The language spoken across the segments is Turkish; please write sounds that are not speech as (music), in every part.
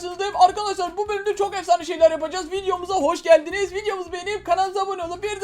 karşınızdayım. Arkadaşlar bu bölümde çok efsane şeyler yapacağız. Videomuza hoş geldiniz. Videomuzu beğenip kanalımıza abone olup bir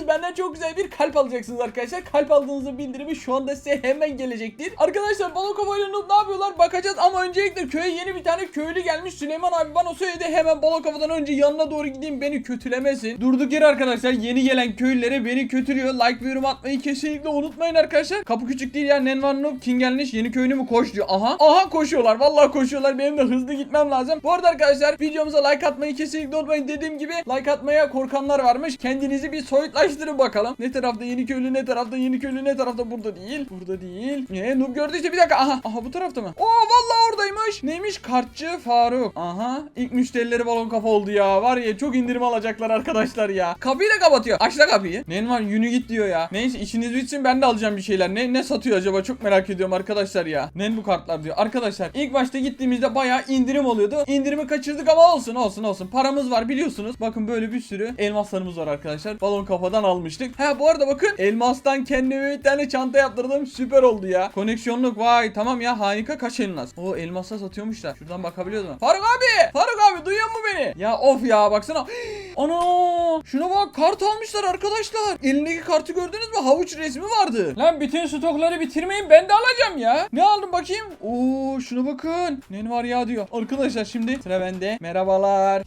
yorum atarsanız benden çok güzel bir kalp alacaksınız arkadaşlar. Kalp aldığınızın bildirimi şu anda size hemen gelecektir. Arkadaşlar ile Noob ne yapıyorlar bakacağız ama öncelikle köye yeni bir tane köylü gelmiş. Süleyman abi bana söyledi hemen Balokova'dan önce yanına doğru gideyim beni kötülemesin. Durduk yere arkadaşlar yeni gelen köylülere beni kötülüyor. Like ve yorum atmayı kesinlikle unutmayın arkadaşlar. Kapı küçük değil ya Nenvan Noob King gelmiş yeni köylü mü koş diyor. Aha aha koşuyorlar vallahi koşuyorlar benim de hızlı gitmem lazım. Bu arada arkadaşlar videomuza like atmayı kesinlikle unutmayın. Dediğim gibi like atmaya korkanlar varmış. Kendinizi bir soyutlaştırın bakalım. Ne tarafta yeni köylü ne tarafta yeni köylü ne tarafta burada değil. Burada değil. Ne Noob gördüyse bir dakika aha aha bu tarafta mı? Oo vallahi oradaymış. Neymiş kartçı Faruk. Aha ilk müşterileri balon kafa oldu ya. Var ya çok indirim alacaklar arkadaşlar ya. Kapıyı da kapatıyor. Aç da kapıyı. Nen var yünü git diyor ya. Neyse işiniz bitsin ben de alacağım bir şeyler. Ne ne satıyor acaba çok merak ediyorum arkadaşlar ya. Nen bu kartlar diyor. Arkadaşlar ilk başta gittiğimizde bayağı indirim oluyordu. İndirimi kaçırdık ama olsun olsun olsun. Paramız var biliyorsunuz. Bakın böyle bir sürü elmaslarımız var arkadaşlar. Balon kafadan almıştık. Ha bu arada bakın elmastan kendime bir tane çanta yaptırdım. Süper oldu ya. Koneksiyonluk vay tamam ya harika kaç elmas. O elmasla satıyormuşlar. Şuradan bakabiliyoruz mu? Faruk abi! Faruk abi duyuyor mu beni? Ya of ya baksana. (gasps) Ana! Şuna bak kart almışlar arkadaşlar. Elindeki kartı gördünüz mü? Havuç resmi vardı. Lan bütün stokları bitirmeyin ben de alacağım ya. Ne aldım bakayım? Oo şuna bakın. Ne var ya diyor. Arkadaşlar şimdi sıra bende. Merhabalar.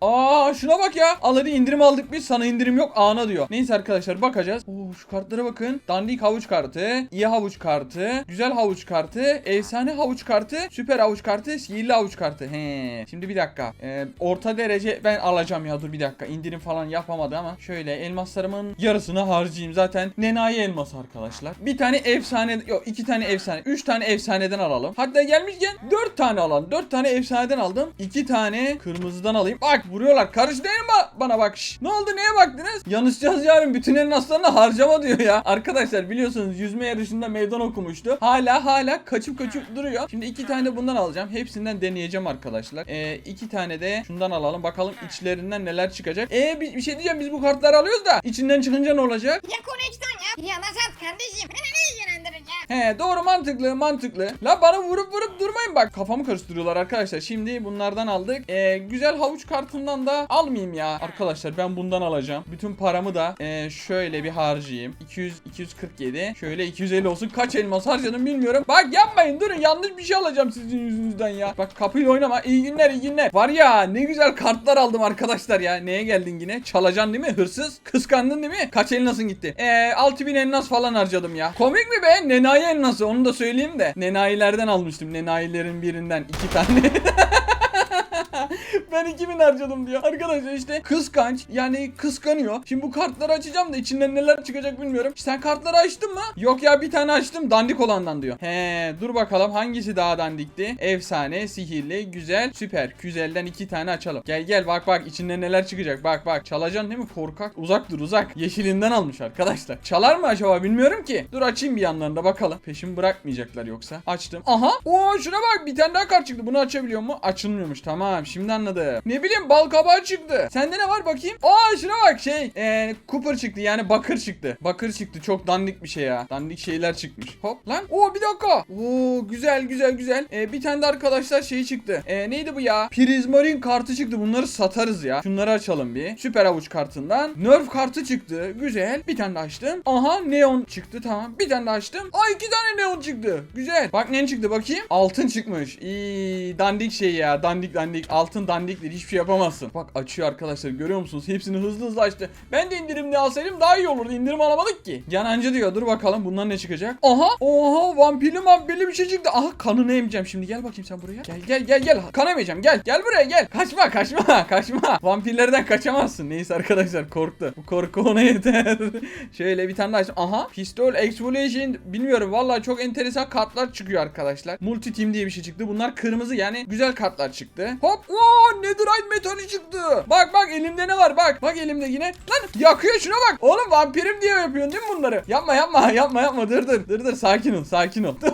Aa şuna bak ya. Al indirim aldık biz sana indirim yok ana diyor. Neyse arkadaşlar bakacağız. Oo şu kartlara bakın. Dandik havuç kartı, iyi havuç kartı, güzel havuç kartı, efsane havuç kartı, süper havuç kartı, sihirli havuç kartı. He. Şimdi bir dakika. Ee, orta derece ben alacağım ya dur bir dakika. İndirim falan yapamadı ama şöyle elmaslarımın yarısını harcayayım. Zaten nenayi elması arkadaşlar. Bir tane efsane yok iki tane efsane. Üç tane efsaneden alalım. Hatta gelmişken dört tane alalım. Dört tane efsaneden aldım. iki tane kırmızıdan alayım. Bak vuruyorlar. Karış değil mi bana bak. Şş. Ne oldu neye baktınız? Yanışacağız yarın bütün elmaslarını harcama diyor ya. Arkadaşlar biliyorsunuz yüzme yarışında meydan okumuştu. Hala hala kaçıp kaçıp duruyor. Şimdi iki tane bundan alacağım. Hepsinden deneyeceğim arkadaşlar. Ee, iki tane de şundan alalım. Bakalım içlerinden neler çıkacak. Ee bir, bir şey diyeceğim biz bu kartları alıyoruz da içinden çıkınca ne olacak? Ya koneksiyon ya. Ya sat kardeşim. Beni ne ilgilendirecek? He doğru mantıklı mantıklı. La bana vurup vurup durmayın bak. Kafamı karıştırıyorlar arkadaşlar. Şimdi bunlardan aldık. Ee, güzel havuç kartından da almayayım ya. Arkadaşlar ben bundan alacağım. Bütün paramı da ee, şöyle bir harcayayım. 200 247. Şöyle 250 olsun. Kaç elmas harcadım bilmiyorum. Bak yapmayın durun. Yanlış bir şey alacağım sizin yüzünüzden ya. Bak kapıyla oynama. İyi günler iyi günler. Var ya ne güzel kartlar aldım arkadaşlar ya. Neye geldin yine? Çalacaksın değil mi? Hırsız. Kıskandın değil mi? Kaç elmasın gitti? Ee 6000 elmas falan harcadım ya. Komik mi be? Nenayi elması onu da söyleyeyim de. Nenayilerden almıştım. Nenayilerin birinden iki tane. (laughs) (laughs) ben 2000 harcadım diyor. Arkadaşlar işte kıskanç yani kıskanıyor. Şimdi bu kartları açacağım da içinden neler çıkacak bilmiyorum. Sen kartları açtın mı? Yok ya bir tane açtım dandik olandan diyor. He dur bakalım hangisi daha dandikti? Efsane, sihirli, güzel, süper. Güzelden iki tane açalım. Gel gel bak bak içinden neler çıkacak. Bak bak çalacaksın değil mi korkak? Uzak dur uzak. Yeşilinden almış arkadaşlar. Çalar mı acaba bilmiyorum ki. Dur açayım bir yanlarında bakalım. Peşimi bırakmayacaklar yoksa. Açtım. Aha. Oo şuna bak bir tane daha kart çıktı. Bunu açabiliyor mu? Açılmıyormuş. Tamam şimdi anladım. Ne bileyim bal kabağı çıktı. Sende ne var bakayım? Aa şuna bak şey. Ee, Cooper çıktı yani bakır çıktı. Bakır çıktı. Çok dandik bir şey ya. Dandik şeyler çıkmış. Hop lan. Oo bir dakika. Oo güzel güzel güzel. Ee, bir tane de arkadaşlar şey çıktı. Ee, neydi bu ya? Prizmarin kartı çıktı. Bunları satarız ya. Şunları açalım bir. Süper avuç kartından. Nerf kartı çıktı. Güzel. Bir tane de açtım. Aha neon çıktı tamam. Bir tane de açtım. Aa iki tane neon çıktı. Güzel. Bak ne çıktı bakayım. Altın çıkmış. İyi dandik şey ya. Dandik dandik. Altın dandiktir. Hiçbir şey yapamazsın. Bak açıyor arkadaşlar. Görüyor musunuz? Hepsini hızlı hızlı açtı. Ben de indirimli alsaydım daha iyi olurdu. İndirim alamadık ki. Yanancı diyor. Dur bakalım bundan ne çıkacak. Aha. Oha vampirli vampirli bir şey çıktı. Aha kanını emeceğim şimdi. Gel bakayım sen buraya. Gel gel gel gel. Kan emeceğim. Gel. Gel buraya gel. Kaçma kaçma (laughs) kaçma. Vampirlerden kaçamazsın. Neyse arkadaşlar korktu. Bu korku ona yeter. (laughs) Şöyle bir tane daha açtım. Aha. Pistol Exfoliation. Bilmiyorum. Vallahi çok enteresan kartlar çıkıyor arkadaşlar. Multi Team diye bir şey çıktı. Bunlar kırmızı yani güzel kartlar çıktı. Hop. Oo, Netherite metali çıktı. Bak bak elimde ne var bak. Bak elimde yine. Lan yakıyor şuna bak. Oğlum vampirim diye yapıyorsun değil mi bunları? Yapma yapma (laughs) yapma yapma. Dur dur. Dur dur sakin ol sakin ol. (laughs)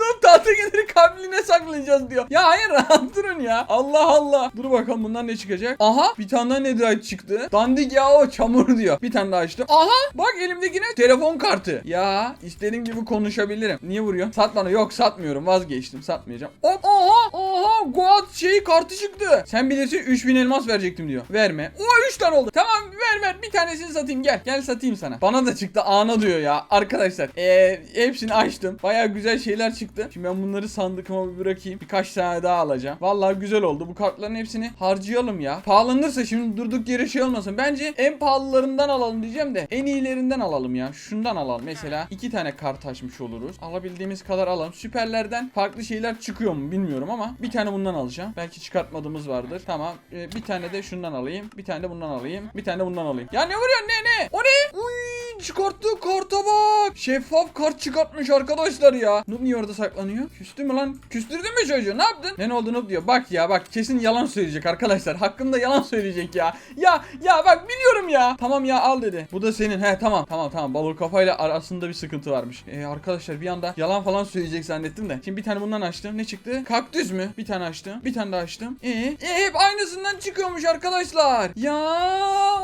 Noob sahtekleri kalbine saklayacağız diyor. Ya hayır (laughs) durun ya. Allah Allah. Dur bakalım bundan ne çıkacak. Aha bir tane daha netherite çıktı. Dandik ya o çamur diyor. Bir tane daha açtım. Aha bak elimdekine telefon kartı. Ya istediğim gibi konuşabilirim. Niye vuruyorsun? Sat bana. Yok satmıyorum. Vazgeçtim. Satmayacağım. Hop aha aha Goat şey kartı çıktı. Sen bilirsin 3000 elmas verecektim diyor. Verme. O 3 tane oldu. Tamam ver ver. Bir tanesini satayım gel. Gel satayım sana. Bana da çıktı ana diyor ya. Arkadaşlar ee, hepsini açtım. Baya güzel şeyler çıktı. Şimdi ben bunları sandıkıma bir bırakayım. Birkaç tane daha alacağım. Vallahi güzel oldu. Bu kartların hepsini harcayalım ya. Pahalanırsa şimdi durduk yere şey olmasın. Bence en pahalılarından alalım diyeceğim de en iyilerinden alalım ya. Şundan alalım. Mesela iki tane kart açmış oluruz. Alabildiğimiz kadar alalım. Süperlerden farklı şeyler çıkıyor mu bilmiyorum ama bir tane bundan alacağım. Belki çıkartmadığımız vardır. Tamam. Ee, bir tane de şundan alayım. Bir tane de bundan alayım. Bir tane de bundan alayım. Ya ne vuruyorsun ne ne? O ne? Uy çıkarttığı karta bak. Şeffaf kart çıkartmış arkadaşlar ya. Noob niye orada saklanıyor? Küstü mü lan? Küstürdün mü çocuğu? Ne yaptın? Ne oldu Noob diyor. Bak ya bak kesin yalan söyleyecek arkadaşlar. Hakkında yalan söyleyecek ya. Ya ya bak biliyorum ya. Tamam ya al dedi. Bu da senin. He tamam tamam tamam. Balon kafayla arasında bir sıkıntı varmış. Ee, arkadaşlar bir anda yalan falan söyleyecek zannettim de. Şimdi bir tane bundan açtım. Ne çıktı? Kaktüs mü? Bir tane açtım. Bir tane daha açtım. Ee, e, hep aynısından çıkıyormuş arkadaşlar. Ya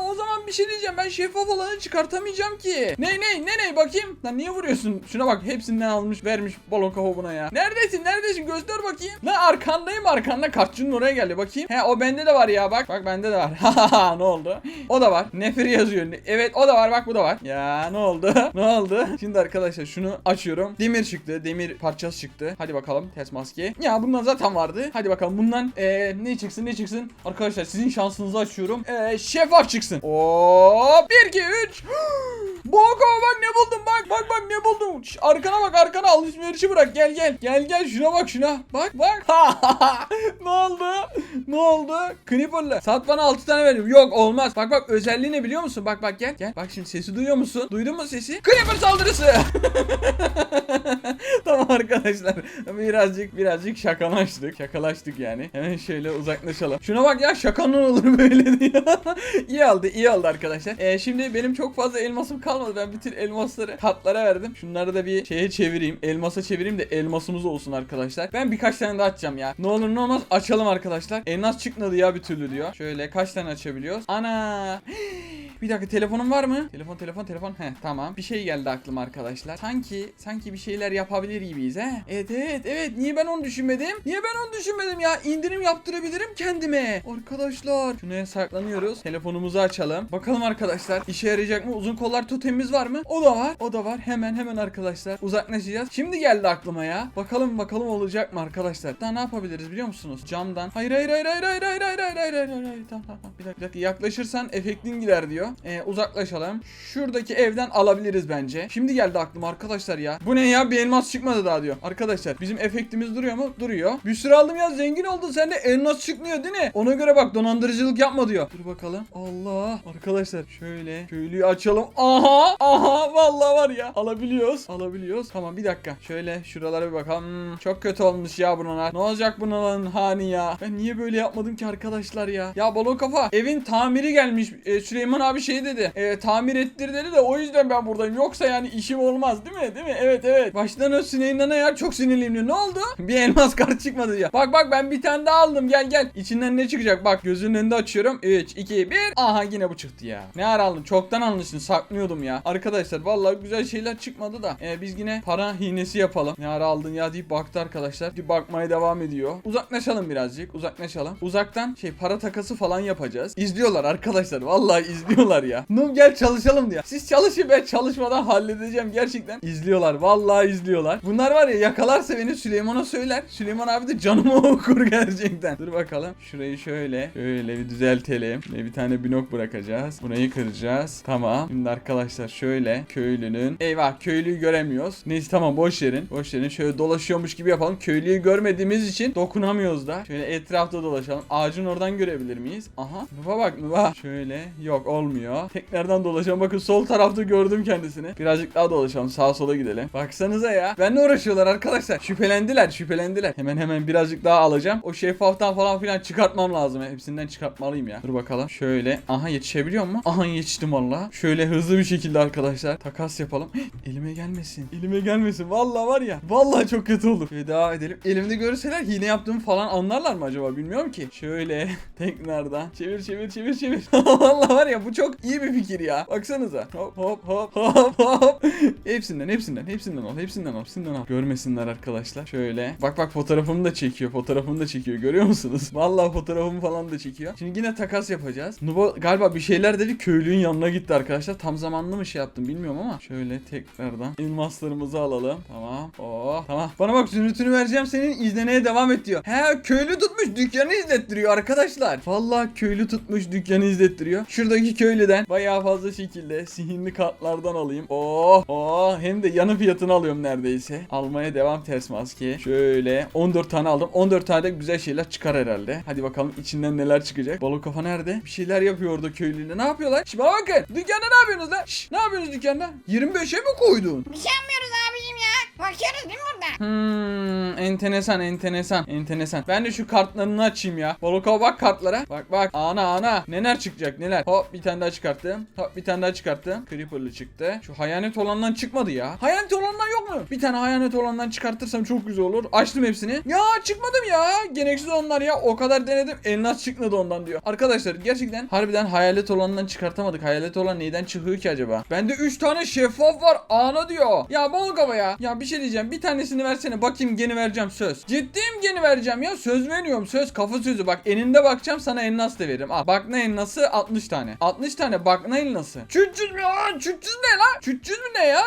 o zaman bir şey diyeceğim. Ben şeffaf olanı çıkartamayacağım ki. Ne ne ne ne bakayım. Lan niye vuruyorsun? Şuna bak hepsinden almış vermiş balon kafa buna ya. Neredesin neredesin göster bakayım. Lan arkandayım arkanda kartçının oraya geldi bakayım. He o bende de var ya bak. Bak bende de var. (laughs) Haha ne oldu? O da var. Neferi yazıyor. Evet o da var bak bu da var. Ya ne oldu? (laughs) ne oldu? Şimdi arkadaşlar şunu açıyorum. Demir çıktı. Demir parçası çıktı. Hadi bakalım test maske. Ya bundan zaten vardı. Hadi bakalım bundan eee, ne çıksın ne çıksın. Arkadaşlar sizin şansınızı açıyorum. Eee, şeffaf çıksın. Hop 1 2 3 Bak ama bak ne buldum bak bak bak ne buldum. Şş, arkana bak arkana alışverişi bırak gel gel. Gel gel şuna bak şuna. Bak bak. (laughs) ne oldu? Ne oldu? Creeper'la. Sat bana 6 tane veriyorum. Yok olmaz. Bak bak özelliği ne biliyor musun? Bak bak gel. Gel. Bak şimdi sesi duyuyor musun? Duydun mu sesi? Creeper saldırısı. (laughs) tamam arkadaşlar. Birazcık birazcık şakalaştık. Şakalaştık yani. Hemen şöyle uzaklaşalım. Şuna bak ya şakanın olur böyle diyor. (laughs) iyi oldu iyi oldu arkadaşlar. Ee, şimdi benim çok fazla elmasım kalmadı. Ben bütün elmasları kartlara verdim. Şunları da bir şeye çevireyim. Elmasa çevireyim de elmasımız olsun arkadaşlar. Ben birkaç tane daha açacağım ya. Ne olur ne olmaz açalım arkadaşlar. Elmas çıkmadı ya bir türlü diyor. Şöyle kaç tane açabiliyoruz? Ana. (gasps) Bir dakika telefonum var mı? Telefon telefon telefon. He tamam. Bir şey geldi aklıma arkadaşlar. Sanki sanki bir şeyler yapabilir gibiyiz he. Evet evet evet. Niye ben onu düşünmedim? Niye ben onu düşünmedim ya? İndirim yaptırabilirim kendime. Arkadaşlar. Şuraya saklanıyoruz. Telefonumuzu açalım. Bakalım arkadaşlar. işe yarayacak mı? Uzun kollar totemimiz var mı? O da var. O da var. Hemen hemen arkadaşlar. Uzaklaşacağız. Şimdi geldi aklıma ya. Bakalım bakalım olacak mı arkadaşlar? Daha ne yapabiliriz biliyor musunuz? Camdan. Hayır hayır hayır hayır hayır hayır hayır hayır hayır hayır hayır tamam tamam. bir dakika, bir dakika yaklaşırsan efektin gider diyor. Ee, uzaklaşalım. Şuradaki evden alabiliriz bence. Şimdi geldi aklıma arkadaşlar ya. Bu ne ya bir elmas çıkmadı daha diyor. Arkadaşlar bizim efektimiz duruyor mu? Duruyor. Bir sürü aldım ya zengin oldun sen de elmas çıkmıyor değil mi? Ona göre bak dolandırıcılık yapma diyor. Dur bakalım. Allah. Arkadaşlar şöyle köylüyü açalım. Aha. Aha vallahi var ya. Alabiliyoruz. Alabiliyoruz. Tamam bir dakika. Şöyle şuralara bir bakalım. Hmm, çok kötü olmuş ya bunlar. Ne olacak bunların hani ya? Ben niye böyle yapmadım ki arkadaşlar ya? Ya balon kafa. Evin tamiri gelmiş. Ee, Süleyman abi şey dedi. e, tamir ettir dedi de o yüzden ben buradayım. Yoksa yani işim olmaz değil mi? Değil mi? Evet evet. Baştan o sineğinden ya çok sinirliyim diyor. Ne oldu? (laughs) Bir elmas kart çıkmadı ya. Bak bak ben bir tane daha aldım. Gel gel. İçinden ne çıkacak? Bak gözünün önünde açıyorum. 3, 2, 1. Aha yine bu çıktı ya. Ne ara aldın? Çoktan almışsın. Saklıyordum ya. Arkadaşlar vallahi güzel şeyler çıkmadı da. e, biz yine para hinesi yapalım. Ne ara aldın ya deyip baktı arkadaşlar. Bir bakmaya devam ediyor. Uzaklaşalım birazcık. Uzaklaşalım. Uzaktan şey para takası falan yapacağız. İzliyorlar arkadaşlar. Vallahi izliyorlar ya. Num gel çalışalım diyor. Siz çalışın ben çalışmadan halledeceğim gerçekten. İzliyorlar. Vallahi izliyorlar. Bunlar var ya yakalarsa beni Süleyman'a söyler. Süleyman abi de canımı (laughs) okur gerçekten. Dur bakalım. Şurayı şöyle şöyle bir düzeltelim. Ve bir tane blok bırakacağız. Burayı kıracağız. Tamam. Şimdi arkadaşlar şöyle köylünün eyvah köylüyü göremiyoruz. Neyse tamam boş yerin. Boş yerin. Şöyle dolaşıyormuş gibi yapalım. Köylüyü görmediğimiz için dokunamıyoruz da. Şöyle etrafta dolaşalım. Ağacın oradan görebilir miyiz? Aha. Nuba bak Nuba. Şöyle. Yok olmuyor. Olmuyor. Tekrardan dolaşalım. Bakın sol tarafta gördüm kendisini. Birazcık daha dolaşalım. Sağa sola gidelim. Baksanıza ya. Benle uğraşıyorlar arkadaşlar. Şüphelendiler şüphelendiler. Hemen hemen birazcık daha alacağım. O şeffaftan falan filan çıkartmam lazım. Hepsinden çıkartmalıyım ya. Dur bakalım. Şöyle. Aha yetişebiliyor mu? Aha yetiştim valla. Şöyle hızlı bir şekilde arkadaşlar. Takas yapalım. Elime gelmesin. Elime gelmesin. Valla var ya. Valla çok kötü olur. Devam edelim. Elimde görseler hile yaptığımı falan anlarlar mı acaba? Bilmiyorum ki. Şöyle (laughs) tekrardan. Çevir çevir çevir çevir. (laughs) Valla var ya bu çok iyi bir fikir ya. Baksanıza. Hop hop hop hop hop. hepsinden hepsinden hepsinden al. Hepsinden al. Hepsinden al. Görmesinler arkadaşlar. Şöyle. Bak bak fotoğrafımı da çekiyor. Fotoğrafımı da çekiyor. Görüyor musunuz? (laughs) Valla fotoğrafımı falan da çekiyor. Şimdi yine takas yapacağız. Nubo galiba bir şeyler dedi. Köylünün yanına gitti arkadaşlar. Tam zamanlı mı şey yaptım bilmiyorum ama. Şöyle tekrardan elmaslarımızı alalım. Tamam. Oh tamam. Bana bak zümrütünü vereceğim senin izlemeye devam et diyor. He köylü tutmuş dükkanı izlettiriyor arkadaşlar. Valla köylü tutmuş dükkanı izlettiriyor. Şuradaki köylüden bayağı fazla şekilde sihirli kartlardan alayım. Oh oh hem de yanı fiyatını alıyorum neredeyse. Almaya devam ters maske. Şöyle 14 tane aldım. 14 tane de güzel şeyler çıkar herhalde. Hadi bakalım içinden neler çıkacak. Balık kafa nerede? Bir şeyler yapıyor orada köylüyle. Ne yapıyorlar? Şimdi bakın. Dükkanda ne yapıyorsunuz lan? Şş, ne yapıyorsunuz dükkanda? 25'e mi koydun? Bir şey yapmıyoruz ya. Bakıyoruz değil mi burada? Hmm, enteresan enteresan enteresan. Ben de şu kartlarını açayım ya. Balıkova bak kartlara. Bak bak ana ana. Neler çıkacak neler. Hop bir tane daha çıkarttım. Hop bir tane daha çıkarttım. Creeper'lı çıktı. Şu hayalet olandan çıkmadı ya. Hayalet olandan yok mu? Bir tane hayalet olandan çıkartırsam çok güzel olur. Açtım hepsini. Ya çıkmadım ya. Gereksiz onlar ya. O kadar denedim. Elmas çıkmadı ondan diyor. Arkadaşlar gerçekten harbiden hayalet olandan çıkartamadık. Hayalet olan neyden çıkıyor ki acaba? Bende 3 tane şeffaf var. Ana diyor. Ya Balıkova ya. Ya bir şey diyeceğim. Bir tanesini versene. Bakayım gene vereceğim söz. Ciddiyim gene vereceğim ya. Söz veriyorum. Söz kafa sözü. Bak eninde bakacağım sana elnas da veririm. Al. Bakna elnası 60 tane. 60 tane bakna elnası. 300 mü lan? 300 ne lan? 300 mü ne ya?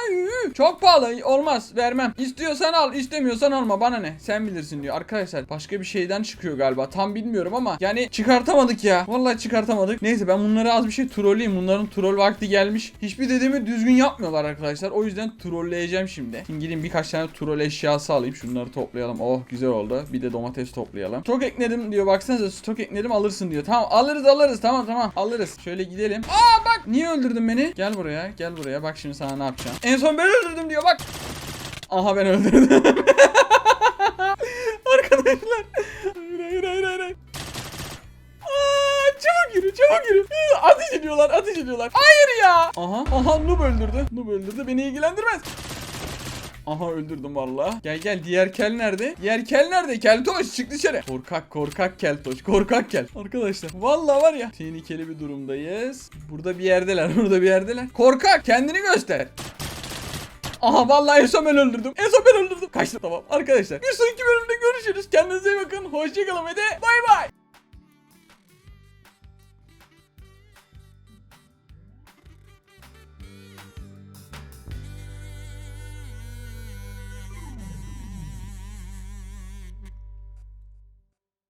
Çok pahalı. Olmaz. Vermem. İstiyorsan al. istemiyorsan alma. Bana ne? Sen bilirsin diyor. Arkadaşlar başka bir şeyden çıkıyor galiba. Tam bilmiyorum ama yani çıkartamadık ya. Vallahi çıkartamadık. Neyse ben bunları az bir şey trolleyeyim. Bunların troll vakti gelmiş. Hiçbir dediğimi düzgün yapmıyorlar arkadaşlar. O yüzden trolleyeceğim şimdi. Şimdi gideyim birkaç tane troll eşyası alayım. Şunları toplayalım. Oh güzel oldu. Bir de domates toplayalım. Stok ekledim diyor. Baksanıza stok ekledim alırsın diyor. Tamam alırız alırız. Tamam tamam alırız. Şöyle gidelim. Aa bak niye öldürdün beni? Gel buraya gel buraya. Bak şimdi sana ne yapacağım. En son ben öldürdüm diyor bak. Aha ben öldürdüm. (laughs) Arkadaşlar. Hayır hayır hayır hayır. Aa, çabuk yürü çabuk yürü. Ateş ediyorlar ateş ediyorlar. Hayır ya. Aha aha Noob öldürdü. Noob öldürdü beni ilgilendirmez. Aha öldürdüm valla. Gel gel diğer kel nerede? Diğer kel nerede? Keltoş çık dışarı. Korkak korkak keltoş. Korkak kel. Arkadaşlar valla var ya. Tehlikeli bir durumdayız. Burada bir yerdeler. (laughs) Burada bir yerdeler. Korkak kendini göster. Aha vallahi en son ben öldürdüm. En son ben öldürdüm. Kaçtı tamam. Arkadaşlar bir sonraki bölümde görüşürüz. Kendinize iyi bakın. Hoşçakalın ve de bay bay.